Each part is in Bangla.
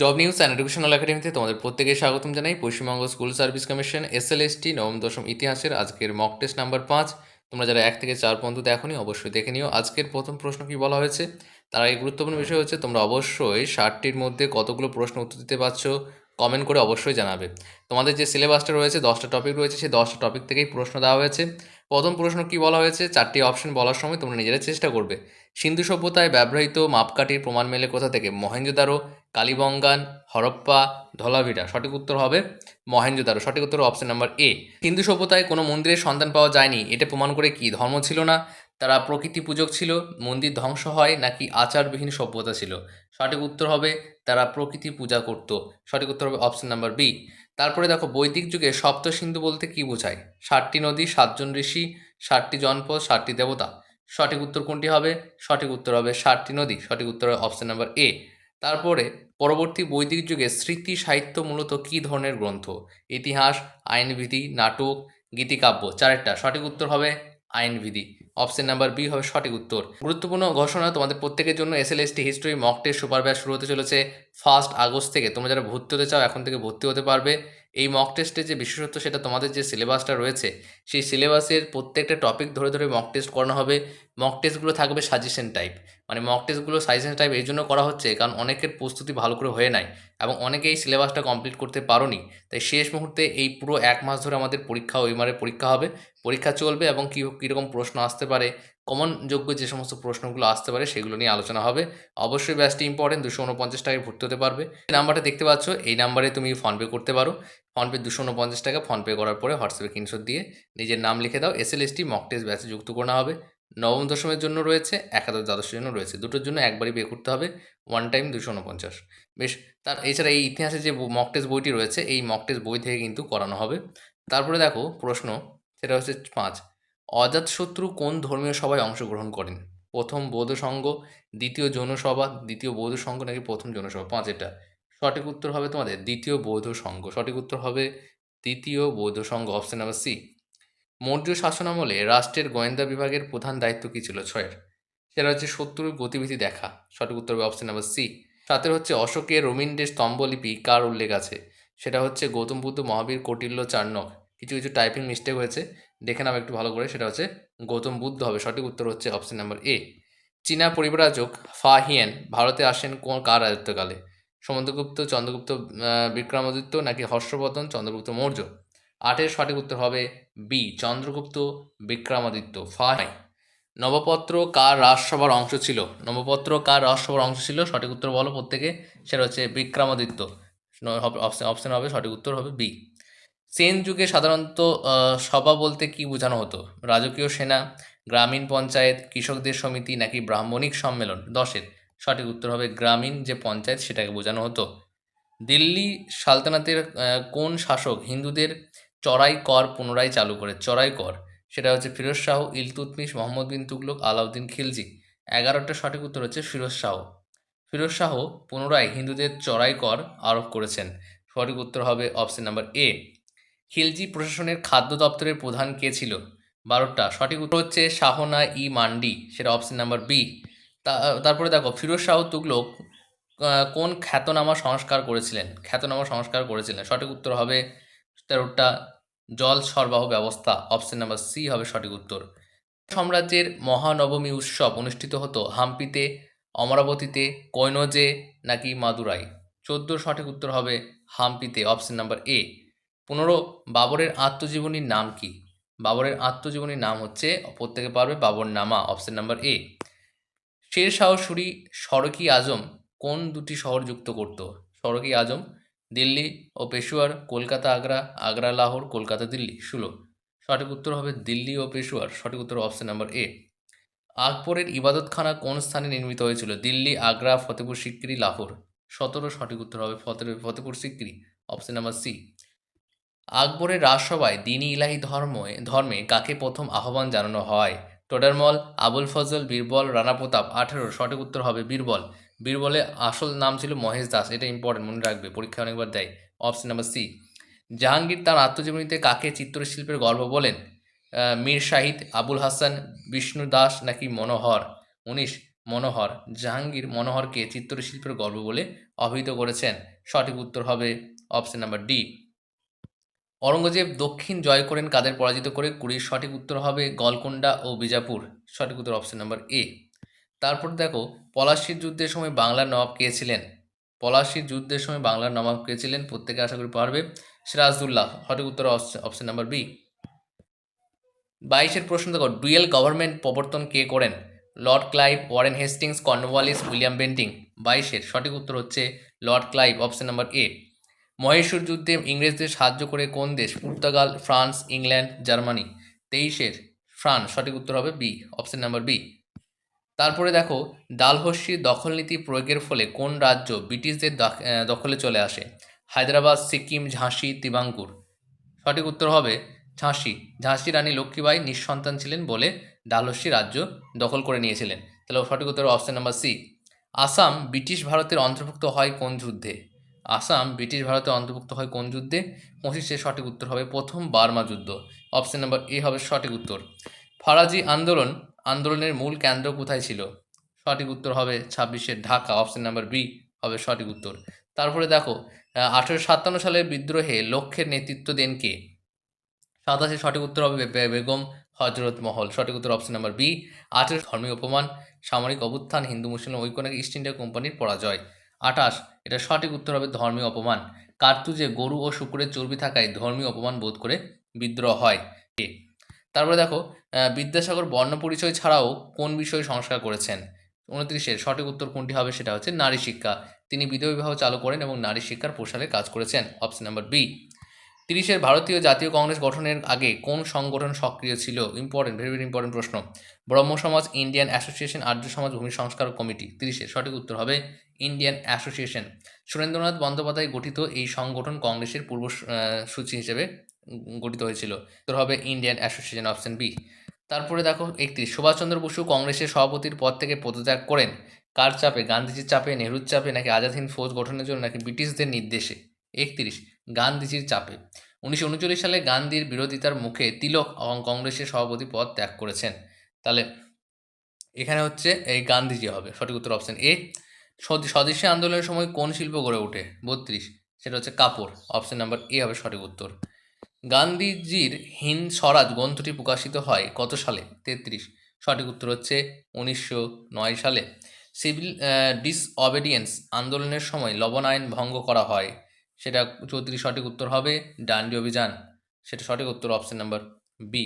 জব নিউজ অ্যান্ড এডুকেশনাল একাডেমিতে তোমাদের প্রত্যেকে স্বাগতম জানাই। Paschimbanga school service commission SLST নবম, দশম ইতিহাসের আজকের মক টেস্ট নাম্বার পাঁচ। তোমরা যারা এক থেকে চার পর্যন্ত দেখোনি, অবশ্যই দেখে নিও। আজকের প্রথম প্রশ্ন কি বলা হয়েছে? তার আগে গুরুত্বপূর্ণ বিষয় হচ্ছে, তোমরা অবশ্যই ষাটটির মধ্যে কতগুলো প্রশ্ন উত্তর দিতে পারছ কমেন্ট করে অবশ্যই জানাবে। তোমাদের যে সিলেবাসটা রয়েছে, দশটা টপিক রয়েছে, সেই দশটা টপিক থেকেই প্রশ্ন দেওয়া হয়েছে। প্রথম প্রশ্ন কি বলা হয়েছে? চারটি অপশন বলার সময় তোমরা নিজেরা চেষ্টা করবে। সিন্ধু সভ্যতায় ব্যবহৃত মাপকাঠির প্রমাণ মেলে কোথা থেকে? মহেঞ্জোদারো কালীবঙ্গান, হরপ্পা ধলাভিরা সঠিক উত্তর হবে মহেঞ্জোদারো সঠিক উত্তর অপশন নাম্বার এ হিন্দু সভ্যতায় কোনো মন্দিরের সন্ধান পাওয়া যায়নি। এটা প্রমাণ করে কি? ধর্ম ছিল না। তারা প্রকৃতি পূজক ছিল। মন্দির ধ্বংস হয় নাকি আচারবিহীন সভ্যতা ছিল? সঠিক উত্তর হবে তারা প্রকৃতি পূজা করত। সঠিক উত্তর হবে অপশন নাম্বার বি তারপরে দেখো, বৈদিক যুগে সপ্ত সিন্ধু বলতে কি বোঝায়? ষাটটি নদী, সাতজন ঋষি ষাটটি জনপদ ষাটটি দেবতা। সঠিক উত্তর কোনটি হবে? সঠিক উত্তর হবে ষাটটি নদী। সঠিক উত্তর হবে অপশন নাম্বার এ তারপরে পরবর্তী বৈদিক যুগে স্মৃতি সাহিত্য মূলত কী ধরনের গ্রন্থ? ইতিহাস, আইনবিধি, নাটক, গীতিকাব্য। চারেরটা। সঠিক উত্তর হবে আইনবিধি। অপশন নাম্বার বি হবে সঠিক উত্তর। গুরুত্বপূর্ণ ঘোষণা তোমাদের প্রত্যেকের জন্য S L S T history mock test super batch শুরু হতে চলেছে ফার্স্ট আগস্ট থেকে। তোমরা যারা ভর্তি হতে চাও এখন থেকে ভর্তি হতে পারবে। এই মক টেস্টে যে বিশেষত্ব সেটা তোমাদের যে সিলেবাসটা রয়েছে, সেই সিলেবাসের প্রত্যেকটা টপিক ধরে ধরে মক টেস্ট করানো হবে। মক টেস্টগুলো থাকবে সাজেশন টাইপ। মানে মক টেস্টগুলো সাজেশন টাইপ এই জন্য করা হচ্ছে, কারণ অনেকের প্রস্তুতি ভালো করে হয়ে নাই এবং অনেকে এই সিলেবাসটা কমপ্লিট করতে পারোনি। তাই শেষ মুহূর্তে এই পুরো এক মাস ধরে আমাদের পরীক্ষা ওইমারে পরীক্ষা হবে। পরীক্ষা চলবে এবং কী কীরকম প্রশ্ন আসতে পারে কমন যোগ্য যে সমস্ত প্রশ্নগুলো আসতে পারে সেগুলো নিয়ে আলোচনা হবে। অবশ্যই ব্যাচটি ইম্পর্টেন্ট দুশো উনপঞ্চাশ টাকায় ভর্তি হতে পারবে। এই নাম্বারটা দেখতে পাচ্ছ, এই নাম্বারে তুমি ফোনপে করতে পারো। ফোনপে দুশো উনপঞ্চাশ টাকা ফোনপে করার পরে হোয়াটসঅ্যাপে কিনশো দিয়ে নিজের নাম লিখে দাও S L S T mock test ব্যাচে যুক্ত করা হবে। নবম দশমের জন্য রয়েছে, একাদশ দ্বাদশের জন্য রয়েছে। দুটোর জন্য একবারই পে করতে হবে ওয়ান টাইম দুশো উনপঞ্চাশ। বেশ, তার এছাড়া এই ইতিহাসে যে মক টেস্ট বইটি রয়েছে, এই মক টেস্ট বই থেকে কিন্তু করানো হবে। তারপরে দেখো, প্রশ্ন, সেটা হচ্ছে পাঁচ। অজাতশত্রু কোন ধর্মীয় সভায় অংশগ্রহণ করেন? প্রথম বৌদ্ধ সংঘ, দ্বিতীয় যৌন সভা, দ্বিতীয় বৌদ্ধ সংঘ নাকি প্রথম যৌন সভা? পাঁচ এটা। সঠিক উত্তর হবে তোমাদের, দ্বিতীয় বৌদ্ধ সংঘ। সঠিক উত্তর হবে দ্বিতীয় বৌদ্ধ সংঘ অপশন নাম্বার সি মৌর্য শাসনামলে রাষ্ট্রের গোয়েন্দা বিভাগের প্রধান দায়িত্ব কী ছিল ছয়ের? সেটা হচ্ছে শত্রুর গতিবিধি দেখা। সঠিক উত্তর হবে অপশন নাম্বার সি। সাতের হচ্ছে অশোকের রবীন্দ্রের স্তম্ভলিপি কার উল্লেখ আছে? সেটা হচ্ছে গৌতম বুদ্ধ মহাবীর কটিল্য চার্নক কিছু কিছু টাইপিং মিস্টেক হয়েছে। দেখে নাও একটু ভালো করে। সেটা হচ্ছে গৌতম বুদ্ধ হবে। সঠিক উত্তর হচ্ছে অপশন নাম্বার এ চীনা পরিব্রাজক ফাহিয়েন ভারতে আসেন কোন কার রাজত্বকালে সমুদ্রগুপ্ত চন্দ্রগুপ্ত বিক্রমাদিত্য নাকি হর্ষবর্ধন, চন্দ্রগুপ্ত মৌর্য? আটের সঠিক উত্তর হবে বি চন্দ্রগুপ্ত বিক্রমাদিত্য ফাই নবপত্র কার রাজসভার অংশ ছিল? নবপত্র কার রাজসভার অংশ ছিল? সঠিক উত্তর বলো প্রত্যেকে। সেটা হচ্ছে বিক্রমাদিত্য। অপশন হবে সঠিক উত্তর হবে বি সেন যুগে সাধারণত সভা বলতে কি বোঝানো হতো? রাজকীয় সেনা, গ্রামীণ পঞ্চায়েত, কৃষকদের সমিতি নাকি ব্রাহ্মণিক সম্মেলন? দশের। সঠিক উত্তর হবে গ্রামীণ যে পঞ্চায়েত সেটাকে বোঝানো হতো। দিল্লি সালতানাতের কোন শাসক হিন্দুদের চড়াই কর পুনরায় চালু করে। চড়াই কর, সেটা হচ্ছে ফিরোজ শাহ ইলতুতমিশ মোহাম্মদ বিন তুগলক, আলাউদ্দিন খিলজি। এগারোটা সঠিক উত্তর হচ্ছে ফিরোজ শাহ। ফিরোজ শাহ পুনরায় হিন্দুদের চড়াই কর আরোপ করেছেন। সঠিক উত্তর হবে অপশন নাম্বার এ। খিলজি প্রশাসনের খাদ্য দপ্তরের প্রধান কে ছিল? বারোটা। সঠিক উত্তর হচ্ছে শাহনা ই মান্ডি, সেটা অপশন নাম্বার বি। তারপরে দেখো, ফিরোজ শাহ তুগলক কোন খ্যাতনামা সংস্কার করেছিলেন? খ্যাতনামা সংস্কার করেছিলেন। সঠিক উত্তর হবে তেরোটা। জল সরবরাহ ব্যবস্থা অপশন নাম্বার সি হবে সঠিক উত্তর। সাম্রাজ্যের মহানবমী উৎসব অনুষ্ঠিত হতো হাম্পিতে, অমরাবতীতে, কৈনজে নাকি মাদুরাই? চোদ্দ সঠিক উত্তর হবে হাম্পিতে অপশন নাম্বার এ পনেরো, বাবরের আত্মজীবনীর নাম কি? বাবরের আত্মজীবনীর নাম হচ্ছে, প্রত্যেকে পারবে, Baburnama option number A Sher Shah Suri সড়কি আজম কোন দুটি শহর যুক্ত করত? সড়কি আজম দিল্লি ও পেশোয়ার, কলকাতা, আগ্রা আগ্রা, লাহোর, কলকাতা, দিল্লি। ষোলো। সঠিক উত্তর হবে দিল্লি ও পেশোয়ার। সঠিক উত্তর অপশন নাম্বার এ আকবরের ইবাদতখানা কোন স্থানে নির্মিত হয়েছিল? দিল্লি, আগ্রা, ফতেপুর, সিক্রি, লাহোর। সতেরো। সঠিক উত্তর হবে ফতের, Fatehpur, Sikri. Option number C আকবরের রাজসভায় দিনী ইলাহি ধর্মে ধর্মে কাকে প্রথম আহ্বান জানানো হয়? টোডারমল, আবুল ফজল, বীরবল, রানা প্রতাপ। আঠেরো। সঠিক উত্তর হবে বীরবল। বীরবলে আসল নাম ছিল মহেশ দাস, এটা ইম্পর্টেন্ট মনে রাখবে পরীক্ষা অনেকবার দেয় অপশন নাম্বার সি জাহাঙ্গীর তার আত্মজীবনীতে কাকে চিত্রশিল্পের গর্ব বলেন? মীর শাহিদ, আবুল হাসান, বিষ্ণু দাস নাকি মনোহর? উনিশ, মনোহর। জাহাঙ্গীর মনোহরকে চিত্রশিল্পের গর্ব বলে অভিহিত করেছেন। সঠিক উত্তর হবে অপশন নাম্বার ডি অরঙ্গজেব দক্ষিণ জয় করেন কাদের পরাজিত করে? কুড়ির সঠিক উত্তর হবে গলকুন্ডা ও বিজাপুর। সঠিক উত্তর অপশন নাম্বার এ তারপর দেখো, পলাশির যুদ্ধের সময় বাংলার নবাব কে ছিলেন? পলাশির যুদ্ধের সময় বাংলার নবাব কে ছিলেন? প্রত্যেকে আশা করি পারবে। সিরাজদুল্লাহ, সঠিক উত্তর অপশন নাম্বার বি বাইশের প্রশ্ন দেখো, ডুয়েল গভর্নমেন্ট প্রবর্তন কে করেন? Lord Clive, Warren Hastings, Cornwallis, William Bentinck. বাইশের সঠিক উত্তর হচ্ছে lord Clive option number A Maheshwar যুদ্ধে ইংরেজদের সাহায্য করে কোন দেশ? Portugal, France, England, Germany. তেইশের ফ্রান্স, সঠিক উত্তর হবে বি অপশন নাম্বার বি তারপরে দেখো ডালহস্যির দখল নীতি প্রয়োগের ফলে কোন রাজ্য ব্রিটিশদের দাখ- দখলে চলে আসে? হায়দ্রাবাদ, সিকিম, ঝাঁসি, তিবাঙ্কুর। সঠিক উত্তর হবে ঝাঁসি। ঝাঁসি রানী লক্ষ্মীবাই নিঃসন্তান ছিলেন বলে ডালহস্যি রাজ্য দখল করে নিয়েছিলেন। তাহলে সঠিক উত্তর option number C Assam, British ভারতের অন্তর্ভুক্ত হয় কোন যুদ্ধে? আসাম, ব্রিটিশ ভারতের অন্তর্ভুক্ত হয় কোন যুদ্ধে? পঁচিশে সঠিক উত্তর হবে প্রথম বার্মা যুদ্ধ। অপশন নাম্বার এ হবে সঠিক উত্তর। ফারাজি আন্দোলন আন্দোলনের মূল কেন্দ্র কোথায় ছিল? সঠিক উত্তর হবে ছাব্বিশের ঢাকা অপশন নাম্বার বি হবে সঠিক উত্তর। তারপরে দেখো আঠেরোশো সাতান্ন সালের বিদ্রোহে লক্ষ্যের নেতৃত্ব দেন কে? সাতাশে সঠিক উত্তর হবে বেগম হজরত মহল। সঠিক উত্তর অপশন নাম্বার বি আঠেরো ধর্মীয় অপমান, সামরিক অভ্যুত্থান, হিন্দু মুসলিম ঐক্যনায়ক ইস্ট ইন্ডিয়া কোম্পানির পরাজয়? আঠাশ, এটা সঠিক উত্তর হবে ধর্মীয় অপমান। কার্তুজে গরু ও শুকুরের চর্বি থাকায় ধর্মীয় অপমান বোধ করে বিদ্রোহ হয়। তারপরে দেখো বিদ্যাসাগর বর্ণ পরিচয় ছাড়াও কোন বিষয়ে সংস্কার করেছেন? উনত্রিশের সঠিক উত্তর কোনটি হবে সেটা হচ্ছে নারী শিক্ষা। তিনি বিধবা বিবাহ চালু করেন এবং নারী শিক্ষার প্রসারে কাজ করেছেন। Option number B. তিরিশের ভারতীয় জাতীয় কংগ্রেস গঠনের আগে কোন সংগঠন সক্রিয় ছিল? ইম্পর্টেন্ট, ভেরি ভেরি ইম্পর্টেন্ট প্রশ্ন। ব্রহ্ম সমাজ ইন্ডিয়ান অ্যাসোসিয়েশন আর্য সমাজ ভূমি সংস্কার কমিটি। তিরিশের সঠিক উত্তর হবে ইন্ডিয়ান অ্যাসোসিয়েশন। সুরেন্দ্রনাথ বন্দ্যোপাধ্যায় গঠিত এই সংগঠন কংগ্রেসের পূর্ব সূচি হিসেবে গঠিত হয়েছিল। উত্তর হবে ইন্ডিয়ান অ্যাসোসিয়েশন অপশন বি তারপরে দেখো একত্রিশ। সুভাষচন্দ্র বসু কংগ্রেসের সভাপতির পদ থেকে পদত্যাগ করেন। কার চাপে? গান্ধীজির চাপে, নেহরুর চাপে, নাকি আজাদ হিন্দ ফৌজ গঠনের জন্য নাকি ব্রিটিশদের নির্দেশে? একত্রিশ। গান্ধীজির চাপে। উনিশশো উনচল্লিশ সালে গান্ধীর বিরোধিতার মুখে তিলক এবং কংগ্রেসের সভাপতি পদ ত্যাগ করেছেন। তাহলে এখানে হচ্ছে এই গান্ধীজি হবে, সঠিক উত্তর অপশন এ স্বদে- স্বদেশী আন্দোলনের সময় কোন শিল্প গড়ে ওঠে? বত্রিশ। সেটা হচ্ছে কাপড়। অপশন নাম্বার এ হবে সঠিক উত্তর। গান্ধীজির হিন্দ স্বরাজ গ্রন্থটি প্রকাশিত হয় কত সালে? তেত্রিশ। সঠিক উত্তর হচ্ছে উনিশশো নয় সালে। সিভিল ডিসঅবেডিয়েন্স আন্দোলনের সময় লবণ আইন ভঙ্গ করা হয়। সেটা চৌত্রিশ সঠিক উত্তর হবে ডান্ডি অভিযান। সেটা সঠিক উত্তর অপশন নাম্বার বি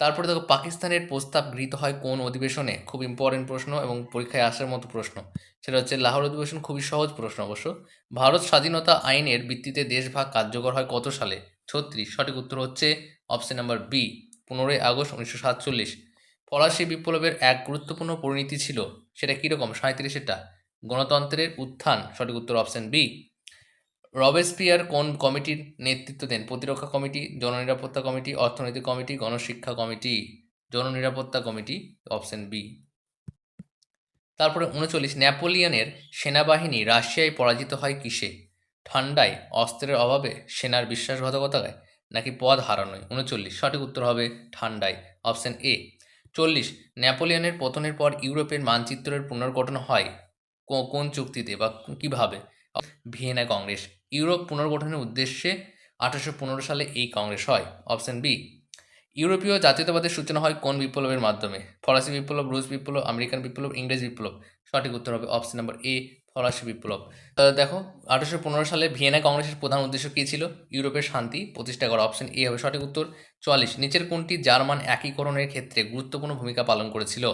তারপরে দেখো, পাকিস্তানের প্রস্তাব গৃহীত হয় কোন অধিবেশনে? খুব ইম্পর্টেন্ট প্রশ্ন এবং পরীক্ষায় আসার মতো প্রশ্ন। সেটা হচ্ছে লাহোর অধিবেশন খুবই সহজ প্রশ্ন অবশ্য। ভারত স্বাধীনতা আইনের ভিত্তিতে দেশভাগ কার্যকর হয় কত সালে? ছত্রিশ। সঠিক উত্তর হচ্ছে অপশন নাম্বার বি পনেরোই আগস্ট উনিশশো সাতচল্লিশ। ফরাসি বিপ্লবের এক গুরুত্বপূর্ণ পরিণতি ছিল, সেটা কীরকম? সাঁত্রিশেটা গণতন্ত্রের উত্থান, সঠিক উত্তর অপশন বি রবেসপিয়ার কোন কমিটির নেতৃত্ব দেন? প্রতিরক্ষা কমিটি, জননিরাপত্তা কমিটি, অর্থনৈতিক কমিটি, গণশিক্ষা কমিটি? জননিরাপত্তা কমিটি অপশন বি তারপরে উনচল্লিশ, নেপোলিয়নের সেনাবাহিনী রাশিয়ায় পরাজিত হয় কিসে? ঠান্ডায় অস্ত্রের অভাবে সেনার বিশ্বাসঘাতকতায় নাকি পদ হারানোয়? উনচল্লিশ। সঠিক উত্তর হবে ঠান্ডায়। Option A. চল্লিশ। নেপোলিয়নের পতনের পর ইউরোপের মানচিত্রের পুনর্গঠন হয় কোন চুক্তিতে বা কীভাবে? ভিয়েনা কংগ্রেস। ইউরোপ পুনর্গঠনের উদ্দেশ্যে আঠারোশো পনেরো সালে এই কংগ্রেস হয়। Option B. ইউরোপীয় জাতীয়তাবাদের সূচনা হয় কোন বিপ্লবের মাধ্যমে? ফরাসি বিপ্লব, রুশ বিপ্লব, আমেরিকান বিপ্লব, ইংরেজ বিপ্লব। সঠিক উত্তর হবে অপশন নাম্বার এ ফরাসি বিপ্লব। দেখো, আঠারোশো পনেরো সালে ভিয়েনা কংগ্রেসের প্রধান উদ্দেশ্য কী ছিল? ইউরোপের শান্তি, প্রতিষ্ঠা করা অপশন এ হবে সঠিক উত্তর, চুয়াল্লিশ। নিচের কোনটি জার্মান একীকরণের ক্ষেত্রে গুরুত্বপূর্ণ ভূমিকা পালন করেছিল?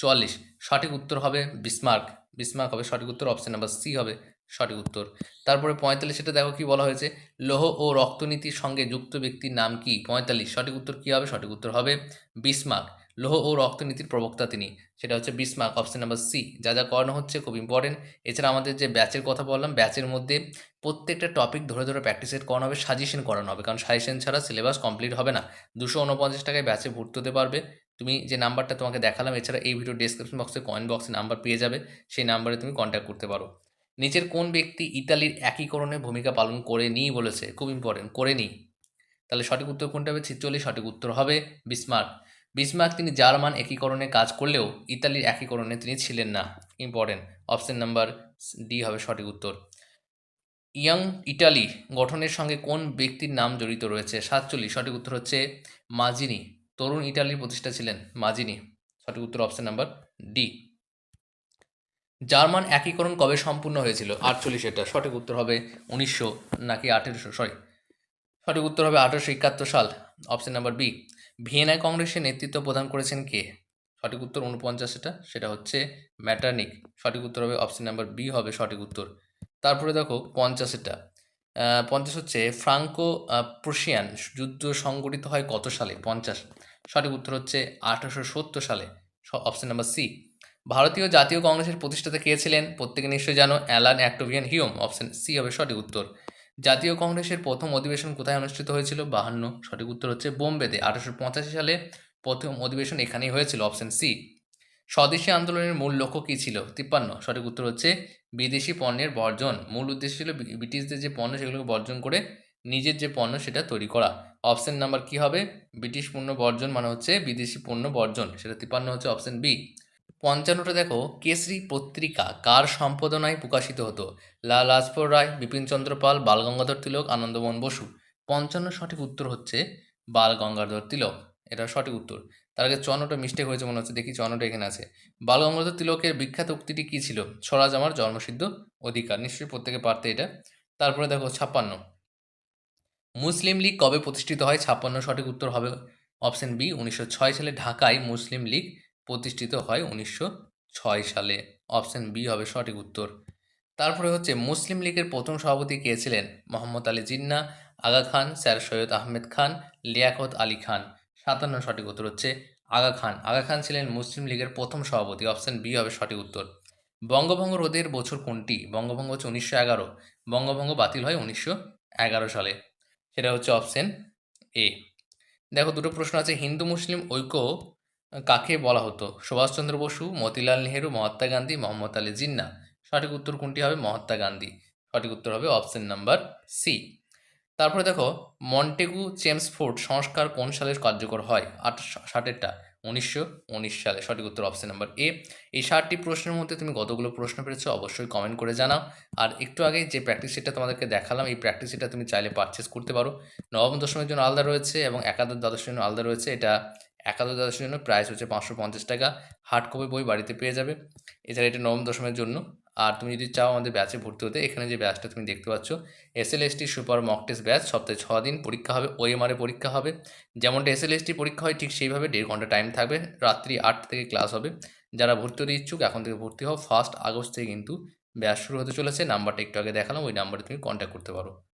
চুয়াল্লিশ। সঠিক উত্তর হবে বিসমার্ক। বিসমার্ক হবে সঠিক উত্তর অপশন নাম্বার সি হবে। সঠিক উত্তর। তারপরে পঁয়তাল্লিশ এটা দেখো কি বলা হয়েছে? লৌহ ও রক্তনীতির সঙ্গে যুক্ত ব্যক্তির নাম কি? পঁয়তাল্লিশ, সঠিক উত্তর কী হবে? সঠিক উত্তর হবে বিসমার্ক লৌহ ও রক্তনীতির প্রবক্তা তিনি। সেটা হচ্ছে বিসমার্ক অপশন নাম্বার সি যা যা করানো হচ্ছে, খুব ইম্পর্টেন্ট এছাড়া আমাদের যে ব্যাচের কথা বললাম, ব্যাচের মধ্যে প্রত্যেকটা টপিক ধরে ধরে প্র্যাকটিস করানো হবে সাজেশন করানো হবে। কারণ সাজেশন ছাড়া সিলেবাস কমপ্লিট হবে না। দুশো উনপঞ্চাশ টাকায় ব্যাচে ভর্তি হতে পারবে। তুমি যে নাম্বারটা তোমাকে দেখালাম, এছাড়া এই ভিডিও ডেসক্রিপশন বক্সে কয়েন বক্সে নাম্বার পেয়ে যাবে। সেই নাম্বারে তুমি কন্ট্যাক্ট করতে পারো। নিচের কোন ব্যক্তি ইতালির একীকরণে ভূমিকা পালন করেনি বলেছে, খুব ইম্পর্টেন্ট করেনি তাহলে সঠিক উত্তর কোনটা হবে? ছিচল্লিশ, সঠিক উত্তর হবে বিসমার্ক। বিসমার্ক তিনি জার্মান একীকরণে কাজ করলেও ইতালির একীকরণে তিনি ছিলেন না। ইম্পর্টেন্ট অপশন নাম্বার ডি হবে সঠিক উত্তর। ইয়াং ইটালি গঠনের সঙ্গে কোন ব্যক্তির নাম জড়িত রয়েছে? সাতচল্লিশ, সঠিক উত্তর হচ্ছে মাজিনি। তরুণ ইটালির প্রতিষ্ঠা ছিলেন মাজিনি। সঠিক উত্তর অপশন নাম্বার ডি জার্মান একীকরণ কবে সম্পূর্ণ হয়েছিল? আটচল্লিশ এটা। সঠিক উত্তর হবে উনিশশো নাকি আঠেরোশো? সরি সঠিক উত্তর হবে আঠারোশো একাত্তর সাল। অপশন নাম্বার বি ভিয়েনা কংগ্রেসের নেতৃত্ব প্রদান করেছেন কে? সঠিক উত্তর উনপঞ্চাশ এটা। সেটা হচ্ছে ম্যাটার্নিক। সঠিক উত্তর হবে অপশন নাম্বার বি হবে সঠিক উত্তর। তারপরে দেখো পঞ্চাশেরটা আহ, পঞ্চাশ হচ্ছে ফ্রাঙ্কো প্রুশিয়ান যুদ্ধ সংগঠিত হয় কত সালে? পঞ্চাশ। সঠিক উত্তর হচ্ছে আঠারোশো সত্তর সালে। অপশন নাম্বার সি ভারতীয় জাতীয় কংগ্রেসের প্রতিষ্ঠাতা কে ছিলেন? প্রত্যেকে নিশ্চয়ই জানো, Allan Octavian Hume, option C হবে সঠিক উত্তর। জাতীয় কংগ্রেসের প্রথম অধিবেশন কোথায় অনুষ্ঠিত হয়েছিল? বাহান্ন, সঠিক উত্তর হচ্ছে বোম্বেতে। আঠারোশো পঁচাশি সালে প্রথম অধিবেশন এখানেই হয়েছিল, অপশন সি। স্বদেশী আন্দোলনের মূল লক্ষ্য কী ছিল? তিপ্পান্ন, সঠিক উত্তর হচ্ছে বিদেশি পণ্যের বর্জন। মূল উদ্দেশ্য ছিল ব্রিটিশদের যে পণ্য, সেগুলোকে বর্জন করে নিজের যে পণ্য, সেটা তৈরি করা। অপশন নাম্বার কি হবে? ব্রিটিশ পণ্য বর্জন মানে হচ্ছে বিদেশি পণ্য বর্জন, সেটা তিপ্পান্ন হচ্ছে অপশন বি। পঞ্চান্নটা দেখো, কেসরি পত্রিকা, কার সম্পাদনায় প্রকাশিত হতো? লাল লাজপত রায় বিপিনচন্দ্র পাল বালগঙ্গাধর তিলক, আনন্দমোহন বসু। পঞ্চান্ন সঠিক উত্তর হচ্ছে বাল গঙ্গাধর তিলক। এটা সঠিক উত্তর। তার আগে চন্নটা মিস্টেক হয়েছে মনে হচ্ছে। দেখি চন্নটা এখানে আছে। বাল গঙ্গাধর তিলকের বিখ্যাত উক্তিটি কী ছিল? স্বরাজ আমার জন্মসিদ্ধ অধিকার। নিশ্চয়ই প্রত্যেকে পারতে এটা। তারপরে দেখো ছাপ্পান্ন। মুসলিম লীগ কবে প্রতিষ্ঠিত হয়? ছাপ্পান্ন সঠিক উত্তর হবে অপশন বি, উনিশশো ছয় সালে ঢাকায় মুসলিম লীগ প্রতিষ্ঠিত হয় উনিশশো ছয় সালে। অপশন বি হবে সঠিক উত্তর। তারপরে হচ্ছে মুসলিম লীগের প্রথম সভাপতি কে ছিলেন? মোহাম্মদ আলী জিন্না, আগা খান, স্যার সৈয়দ আহমেদ খান, লিয়াকত আলী খান। সাতান্ন সঠিক উত্তর হচ্ছে আগা খান। আগা খান ছিলেন মুসলিম লীগের প্রথম সভাপতি। অপশন বি হবে সঠিক উত্তর। বঙ্গভঙ্গ রোধের বছর কোনটি? বঙ্গভঙ্গ হচ্ছে উনিশশো এগারো। বঙ্গভঙ্গ বাতিল হয় উনিশশো এগারো সালে। সেটা হচ্ছে অপশন এ। দেখো দুটো প্রশ্ন আছে। হিন্দু, মুসলিম ঐক্য কাকে বলা হতো? সুভাষচন্দ্র বসু, মতিলাল নেহেরু, মহাত্মা গান্ধী, মোহাম্মদ আলী জিন্না। সঠিক উত্তর কোনটি হবে? মহাত্মা গান্ধী। সঠিক উত্তর হবে অপশন নাম্বার সি। তারপরে দেখো, মন্টেগু চেমসফোর্ড সংস্কার কোন সালে কার্যকর হয়? আট ষাটেরটা, উনিশশো উনিশ সালে। সঠিক উত্তর অপশন নাম্বার এ। এই ষাটটি প্রশ্নের মধ্যে তুমি কতগুলো প্রশ্ন পেরেছ অবশ্যই কমেন্ট করে জানাও। আর একটু আগে যে প্র্যাকটিস শিটটা তোমাদেরকে দেখালাম, এই প্র্যাকটিস শিটটা তুমি চাইলে পারচেস করতে পারো। নবম, দশমের জন্য আলাদা রয়েছে এবং একাদশ, দ্বাদশের জন্য আলাদা রয়েছে। এটা একাদশ দ্বাদশের জন্য প্রাইস হচ্ছে পাঁচশো পঞ্চাশ টাকা। হার্ড কপি বই বাড়িতে পেয়ে যাবে। এছাড়া এটা নবম দশমের জন্য। আর তুমি যদি চাও আমাদের ব্যাচে ভর্তি হতে, এখানে যে ব্যাচটা তুমি দেখতে পাচ্ছ S L ST super mock test batch সপ্তাহে ছ দিন পরীক্ষা হবে ওএমআরে পরীক্ষা হবে। যেমনটা এস এল এসটি পরীক্ষা হয়, ঠিক সেইভাবে দেড় ঘণ্টা টাইম থাকবে। রাত্রি আট থেকে ক্লাস হবে। যারা ভর্তি হতে ইচ্ছুক, এখন থেকে ভর্তি হও। ফার্স্ট আগস্ট থেকে কিন্তু ব্যাচ শুরু হতে চলেছে। নাম্বারটা একটু আগে দেখালাম, ওই নাম্বারে তুমি কন্ট্যাক্ট করতে পারো।